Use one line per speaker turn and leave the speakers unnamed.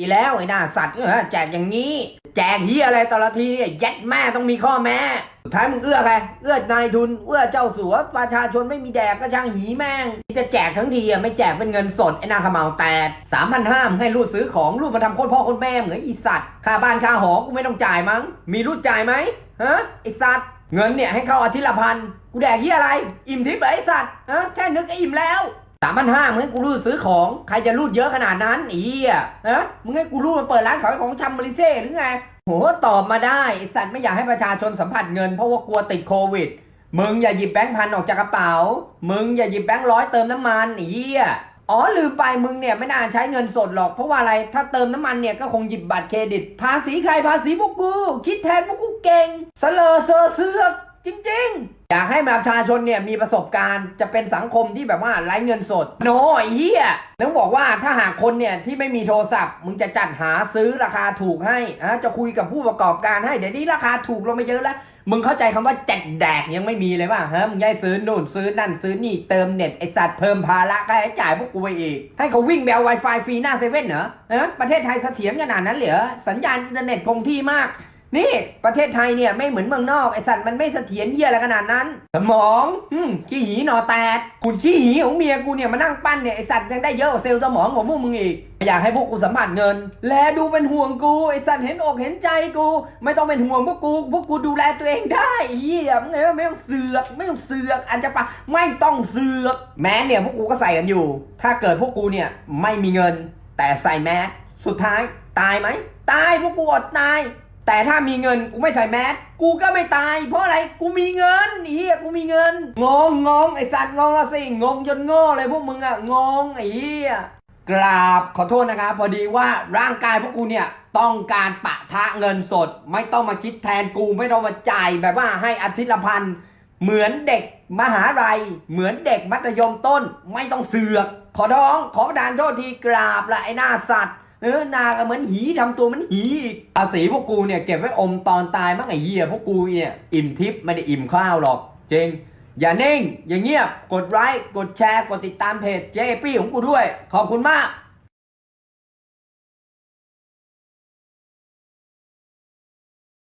ดีแล้วไอ้หน้าสัตว์เออแจกอย่างนี้ แจกเฮียอะไรแต่ละทีเนี่ยยัดแม่ต้องมีข้อแม้สุดท้ายมึงเอื้อใครเอื้อนายทุนเอื้อเจ้าสัวประชาชนไม่มีแดกก็ช่างหีแม่งจะแจกทั้งทีอะไม่แจกเป็นเงินสดไอ้หนาขมเหมาแตดสามพันห้ามให้รูดซื้อของรูดมาทำโคตรพ่อโคตรแม่เหมือนอีสัตว์ค่าบ้านค่าหอกูไม่ต้องจ่ายมั้งมีรูดจ่ายไหมฮะไอสัตว์เงินเนี่ยให้เข้าอาทิตย์ละพันกูแดกเฮียอะไร อิ่มทิพย์เหรอไอสัตว์ฮะแค่นึกก็อิ่มแล้ว สามพันห้ามึงให้กูรูดซื้อของ ใครจะรูดเยอะขนาดนั้นอีอะฮะมึงให้กูรูดมาเปิดร้านขายของชำมาริเซ่หรือไงโหตอบมาได้ไอ้สัตว์ไม่อยากให้ประชาชนสัมผัสเงินเพราะว่ากลัวติดโควิด มึงอย่าหยิบแบงค์พันออกจากกระเป๋า มึงอย่าหยิบแบงค์ร้อยเติมน้ำมันอีอ๋อลืมไปมึงเนี่ยไม่น่าใช้เงินสดหรอก เพราะว่าอะไรถ้าเติมน้ำมันเนี่ยก็คงหยิบบัตรเครดิต ภาษีใครภาษีพวกกู คิดแทนพวกกูเก่งเสลอเซอเสือกจริง ๆ อยากให้ประชาชนเนี่ยมีประสบการณ์จะเป็นสังคมที่แบบว่าไร้เงินสด โนไอ้เหี้ยต้องบอกว่าถ้าหากคนเนี่ยที่ไม่มีโทรศัพท์ มึงจะจัดหาซื้อราคาถูกให้อะจะคุยกับผู้ประกอบการให้ เดี๋ยวนี้ราคาถูกลงไปเยอะแล้ว มึงเข้าใจคำว่าแจกแดกยังไม่มีเลยป่ะฮะมึงย้ายซื้อนู่นซื้อนั่นซื้อนี่เติมเน็ตไอสัตว์เพิ่มภาระค่าใช้จ่ายพวกกูไปอีก ให้เขาวิ่งแบล Wi-Fi ฟรีหน้าเซเว่นเหรอฮะประเทศไทยเสถียรขนาดนั้นเหรอสัญญาณอินเทอร์เน็ตคงที่มาก นี่ประเทศไทยเนี่ยไม่เหมือนเมืองนอกไอสัตว์มันไม่เสถียรเยี่ยอะไรขนาดนั้น สมองอืมขี้หีหนอแตกคุณขี้หีของเมียกูเนี่ยมานั่งปั้นเนี่ยไอสัตว์ยังได้เยอะกว่าเซลล์สมองของพวกมึงอีกอยากให้พวกกูสัมผัสเงิน แลดูเป็นห่วงกูไอสัตว์เห็นอกเห็นใจกู ไม่ต้องเป็นห่วงพวกกู พวกกูดูแลตัวเองได้ไอ้เหี้ยมึงไงว่าไม่ต้องเสือกไม่ต้องเสือกอันจะปะไม่ต้องเสือก แม้เนี่ยพวกกูก็ใส่กันอยู่ ถ้าเกิดพวกกูเนี่ยไม่มีเงิน แต่ใส่แมสสุดท้ายตายไหมตายพวกกูอดตาย แต่ถ้ามีเงินกูไม่ใส่แมสกูก็ไม่ตาย เพราะอะไรกูมีเงินอ้เฮียกูมีเงิน งงงงไอสัตว์งงละสิงงจนโง่เลยพวกมึงอะงงไอเฮียกราบขอโทษนะครับพอดีว่าร่างกายพวกกูเนี่ยต้องการปะทะเงินสด ไม่ต้องมาคิดแทนกูไม่ต้องมาจ่ายแบบว่าให้อาทิตย์ละพันเหมือนเด็กมหาลัยเหมือนเด็กมัธยมต้น ไม่ต้องเสือก ขอร้องขอประทานโทษทีกราบละไอ้หน้าสัตว์ เออนาก็เหมือนหีทำตัวเหมือนหีอีกภาษีพวกกูเนี่ยเก็บไว้อมตอนตายมั้งไอ้เหี้ยพวกกูเนี่ยอิ่มทิพย์ไม่ได้อิ่มข้าวหรอกจริงอย่านิ่ง อย่าเงียบ กดไลค์กดแชร์ กดติดตามเพจเจ๊ปี้ของกูด้วย ขอบคุณมาก